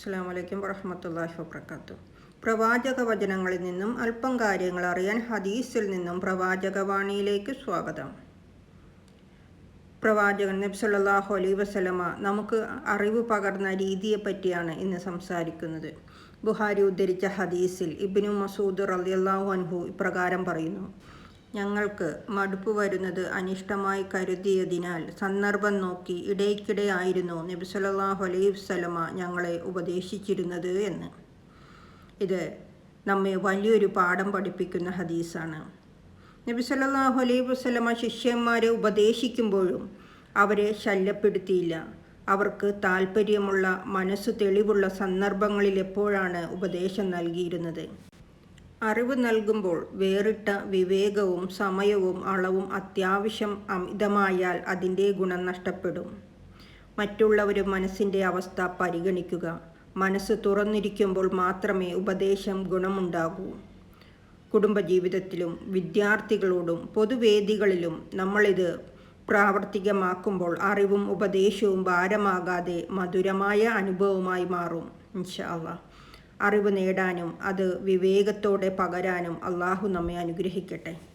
അസ്സാം വലൈക്കും വറഹമത്തല്ലാഹി വബർക്കാത്തു പ്രവാചക വചനങ്ങളിൽ നിന്നും അല്പം കാര്യങ്ങൾ അറിയാൻ ഹദീസിൽ നിന്നും പ്രവാചകവാണിയിലേക്ക് സ്വാഗതം. പ്രവാചകൻ നബി അലൈ അലൈഹി വസല്ലമ നമുക്ക് അറിവ് പകർന്ന രീതിയെ പറ്റിയാണ് ഇന്ന് സംസാരിക്കുന്നത്. ബുഹാരി ഉദ്ധരിച്ച ഹദീസിൽ ഇബ്നു മസൂദ് റലിയല്ലാഹു അൻഹു ഇപ്രകാരം പറയുന്നു. ഞങ്ങൾക്ക് മടുപ്പ് വരുന്നത് അനിഷ്ടമായി കരുതിയതിനാൽ സന്ദർഭം നോക്കി ഇടയ്ക്കിടെ ആയിരുന്നു അലൈഹി വസല്ലമ ഞങ്ങളെ ഉപദേശിച്ചിരുന്നത് എന്ന്. ഇത് നമ്മെ വലിയൊരു പാഠം പഠിപ്പിക്കുന്ന ഹദീസാണ്. നബി സല്ലല്ലാഹു അലൈഹി വസ്ലമ ശിഷ്യന്മാരെ ഉപദേശിക്കുമ്പോഴും അവരെ ശല്യപ്പെടുത്തിയില്ല. അവർക്ക് താല്പര്യമുള്ള മനസ്സ് തെളിവുള്ള സന്ദർഭങ്ങളിൽ എപ്പോഴാണ് ഉപദേശം നൽകിയിരുന്നത്? അറിവ് നൽകുമ്പോൾ വേറിട്ട വിവേകവും സമയവും അളവും അത്യാവശ്യം അമിതമായാൽ അതിന്റെ ഗുണം നഷ്ടപ്പെടും. മറ്റുള്ളവരും മനസ്സിന്റെ അവസ്ഥ പരിഗണിക്കുക. മനസ്സ് തുറന്നിരിക്കുമ്പോൾ മാത്രമേ ഉപദേശം ഗുണമുണ്ടാകൂ. കുടുംബജീവിതത്തിലും വിദ്യാർത്ഥികളോടും പൊതുവേദികളിലും നമ്മളിത് പ്രാവർത്തികമാക്കുമ്പോൾ അറിവും ഉപദേശവും ഭാരമാകാതെ മധുരമായ അനുഭവമായി മാറും. ഇൻഷാ അള്ളാഹ് അറിവ് നേടാനും അത് വിവേകത്തോടെ പകരാനും അള്ളാഹു നമ്മെ അനുഗ്രഹിക്കട്ടെ.